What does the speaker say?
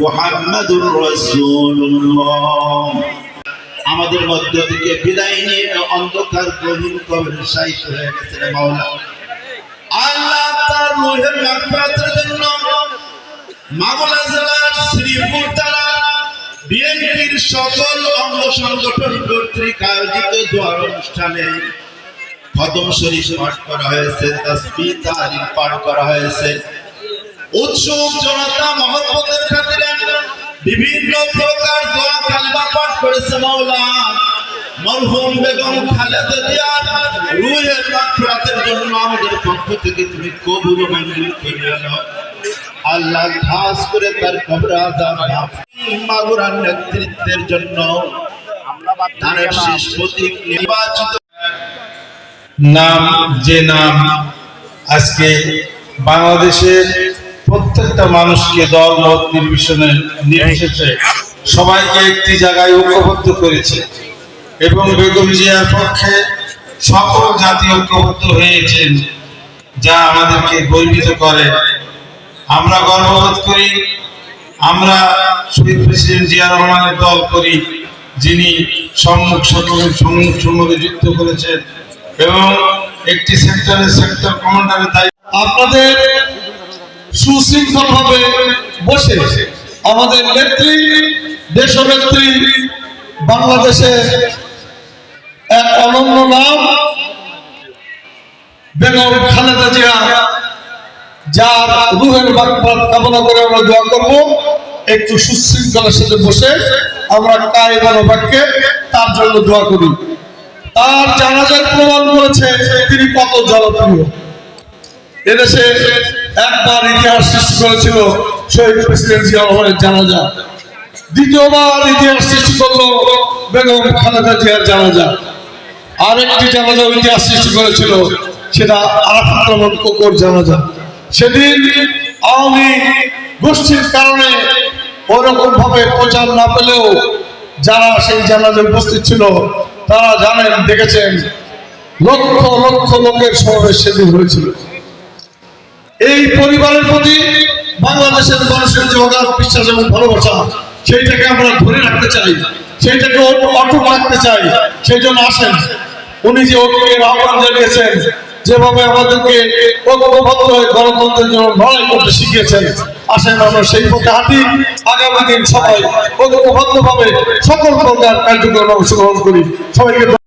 মোহাম্মদুর রসুল্লাহ আমাদের মধ্য থেকে বিদায় নিয়ে অন্ধকার গহীন কবরে শায়িত হয়ে গেছে মাওলা আল্লাহ তার রুহের মাগফিরাতের জন্য মাগুলা জেলার শ্রীপুর তারা বিএনপির সকল অঙ্গ সংগঠন কর্তৃক আয়োজিত দোয়ার অনুষ্ঠানে খতম শরীফ পাঠ করা হয়েছে, তাসবিহ তাহলিল পাঠ করা হয়েছে। উৎসুক জনতা মহব্বতের খাতিরে বিভিন্ন প্রকার দোয়া কালেমা পাঠ করেছে মাওলা। মরহুম বেগম খালেদা জিয়ার রুহের মাগফিরাতের জন্য আমাদের পক্ষ থেকে তুমি কবুল মঞ্জুর করে নাও। আল্লাহ খাস করে তার কবর আযাব মাগুরার নেতৃত্বের জন্য তার শেষ প্রতীক নির্বাচিত। নাম, যে নাম আজকে বাংলাদেশের প্রত্যেকটা মানুষকে দল, মত নির্বিশেষে নির্বিশেষে সবাইকে একটি জায়গায় ঐক্যবদ্ধ করেছে। এবং বেগম জিয়ার পক্ষে সকল জাতি ঐক্যবদ্ধ হয়েছেন, যা আমাদেরকে গর্বিত করে। আমরা গর্ববোধ করি, আমরা শহীদ প্রেসিডেন্ট জিয়া রহমানের দল করি, যিনি সম্মুখ সম্মুখে সম্মুখ সম্মুখে যুদ্ধ করেছেন। এবং একটি সেক্টরের সেক্টর কমান্ডারের দায়িত্ব আপনাদের সুশৃঙ্খল ভাবে বসে আমাদের নেত্রী, দেশনেত্রী, বাংলাদেশের এক অনন্য নাম, বেগম খালেদা জিয়া, যার রুহের বাগপাত কামনা করে আমরা দোয়া করব। একটু সুশৃঙ্খলার সাথে বসে আমরা কায়মান বাক্যে তার জন্য দোয়া করি। তার জানাজার প্রমাণ করেছে তিনি কত জনপ্রিয়। এদেশে একবার ইতিহাস সৃষ্টি করেছিল শহীদ প্রেসিডেন্ট জিয়া জানাজা। দ্বিতীয়বার ইতিহাস সৃষ্টি করল বেগম খালেদা জিয়ার জানাজা। আরেকটি জানাজা ইতিহাস সৃষ্টি করেছিল, সেটা আরাফাত রহমান কোকর জানাজা। সেদিন আওয়ামী গোষ্ঠীর কারণে ওরকম ভাবে প্রচার না পেলেও যারা সেই জানাজায় উপস্থিত ছিল, তারা জানেন, দেখেছেন, লক্ষ লক্ষ লোকের সমাবেশ সেদিন হয়েছিল। পরিবারের প্রতি বাংলাদেশের মানুষের যে অগাধ বিশ্বাস এবং ভালোবাসা, সেইটাকে আমরা ধরে রাখতে চাই। সেইটাকে অটুট রাখতে চাই। সেই জন্য আসেন। উনি যে ঐক্যের আহ্বান জানিয়েছেন, যেভাবে আমাদেরকে ঐক্যবদ্ধ হয়ে গণতন্ত্রের জন্য লড়াই করতে শিখিয়েছেন, আসেন আমরা সেই পথে হাঁটি। আগামী দিন সবাই ঐক্যবদ্ধ ভাবে সকল প্রকার কার্যক্রমে অংশগ্রহণ করি। সবাইকে